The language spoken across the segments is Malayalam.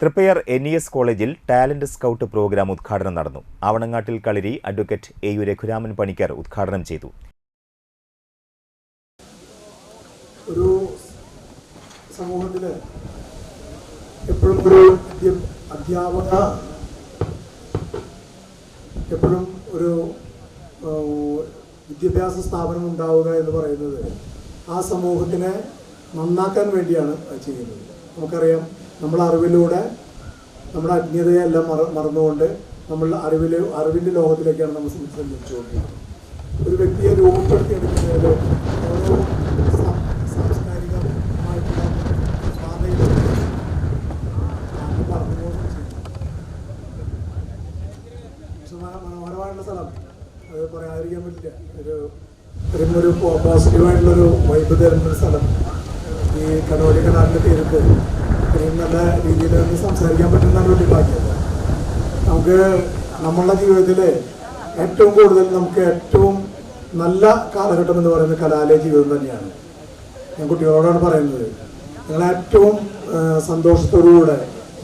തൃപ്പയാർ എൻ ഇ എസ് കോളേജിൽ ടാലന്റ് സ്കൗട്ട് പ്രോഗ്രാം ഉദ്ഘാടനം നടന്നു. Avanangattil Kalari advocate A U Raghuraman Panicker ഉദ്ഘാടനം ചെയ്തു. ഒരു സമൂഹത്തിൽ എപ്പോഴും ഒരു അധ്യാപക എപ്പോഴും ഒരു വിദ്യാഭ്യാസ സ്ഥാപനം ഉണ്ടാവുക എന്ന് പറയുന്നത് ആ സമൂഹത്തിനെ നന്നാക്കാൻ വേണ്ടിയാണ് ചെയ്യുന്നത്. നമുക്കറിയാം നമ്മുടെ അറിവിലൂടെ നമ്മുടെ അജ്ഞതയെല്ലാം മറ മറന്നുകൊണ്ട് നമ്മൾ അറിവിൽ അറിവിന്റെ ലോകത്തിലേക്കാണ് നമ്മൾ സഞ്ചരിച്ചുകൊണ്ടിരിക്കുന്നത് ഒരു വ്യക്തിയെ രൂപപ്പെടുത്തിയെടുക്കുന്നതിൽ ഓരോ സാംസ്കാരികമായിട്ടുള്ള സ്വാധീനം മനോഹരമായിട്ടുള്ള സ്ഥലം. അത് പറയാതിരിക്കാൻ പറ്റില്ല. ഒരു ഒരു പോസിറ്റീവായിട്ടുള്ളൊരു വൈബ് തരുന്ന ഒരു സ്ഥലം. ഈ കടോലി കനാലിന്റെ തീരത്ത് ഇത്രയും നല്ല രീതിയിൽ ഒന്ന് സംസാരിക്കാൻ പറ്റുന്നതാണ് വലിയ ഭാഗ്യം. നമുക്ക് നമ്മളുടെ ജീവിതത്തിൽ ഏറ്റവും കൂടുതൽ നമുക്ക് ഏറ്റവും നല്ല കാലഘട്ടം എന്ന് പറയുന്നത് കലാലയ ജീവിതം തന്നെയാണ്. ഞാൻ കുട്ടികളോടാണ് പറയുന്നത്. നിങ്ങൾ ഏറ്റവും സന്തോഷത്തോടുകൂടെ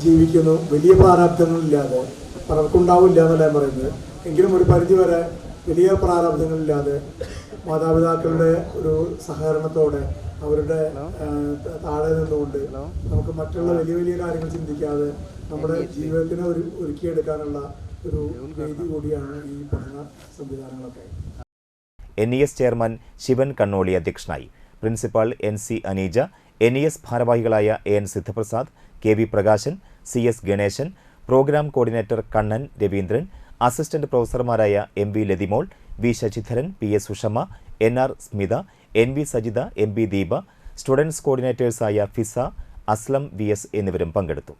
ജീവിക്കുന്നു. വലിയ പ്രാരാബ്ദങ്ങളില്ലാതെ പലർക്കുണ്ടാവില്ല എന്നല്ല ഞാൻ പറയുന്നത്. എങ്കിലും ഒരു പരിധി വരെ വലിയ പ്രാരാബ്ദങ്ങളില്ലാതെ മാതാപിതാക്കളുടെ ഒരു സഹകരണത്തോടെ അവരുടെ താഴെ നിന്നുകൊണ്ട് നമുക്ക് മറ്റുള്ള വലിയ വലിയ കാര്യങ്ങൾ ചിന്തിക്കാതെ നമ്മുടെ ജീവിതത്തിനെ ഒരു ഒരുക്കിയെടുക്കാനുള്ള ഒരു വേദി കൂടിയാണ് ഈ പഠന സംവിധാനങ്ങളൊക്കെ. N E S chairman Sivan Kannoli അധ്യക്ഷനായി. Principal N C Aneeja N E S ഭാരവാഹികളായ A N Sidhaprasad K V Prakashan C S Ganesan programme coordinator Kannan Raveendran assistant പ്രൊഫസർമാരായ M V Lathimol V Sasidharan P S Sushama N R Smitha N V Sajitha M B Deepa students കോർഡിനേറ്റേഴ്സായ Fiza Aslam V S എന്നിവരും പങ്കെടുത്തു.